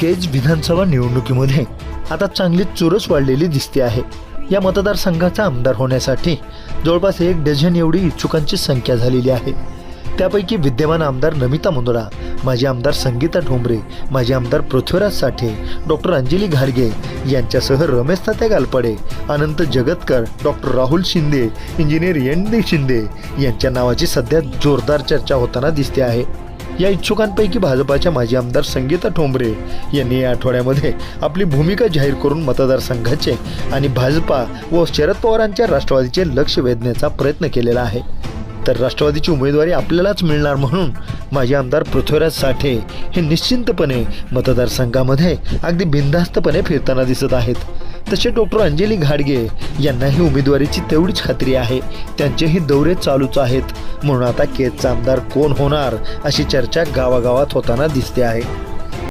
केज विधानसभा निवडणुकीमध्ये आता चांगली चुरस वाढलेली दिसते आहे. या मतदारसंघाचा आमदार होण्यासाठी जवळपास एक डझन एवढी इच्छुकांची संख्या झालेली आहे. त्यापैकी विद्यमान आमदार नमिता मुंदडा माजी आमदार संगीता ठोंबरे माजी आमदार पृथ्वीराज साठे डॉक्टर अंजली घारगे यांच्यासह Ramesh Tatya Galpade Anant Jagatkar doctor Rahul Shinde engineer N D Shinde यांच्या नावाची सध्या जोरदार चर्चा होताना दिसते आहे. या इच्छुकांपैकी भाजपाच्या माजी आमदार संगीता ठोंबरे यांनी या आठवड्यामध्ये आपली भूमिका जाहीर करून मतदारसंघाचे आणि भाजपा व शरद पवारांच्या राष्ट्रवादीचे लक्ष वेधण्याचा प्रयत्न केलेला आहे. तर राष्ट्रवादीची उमेदवारी आपल्यालाच मिळणार म्हणून माजी आमदार पृथ्वीराज साठे हे निश्चिंतपणे मतदारसंघामध्ये अगदी बिनधास्तपणे फिरताना दिसत आहेत. तसे डॉक्टर अंजली घाडगे यांनाही उमेदवारीची तेवढीच खात्री आहे. त्यांचेही दौरे चालूच आहेत. म्हणून आता केजचा आमदार कोण होणार अशी चर्चा गावागावात होताना दिसते आहे.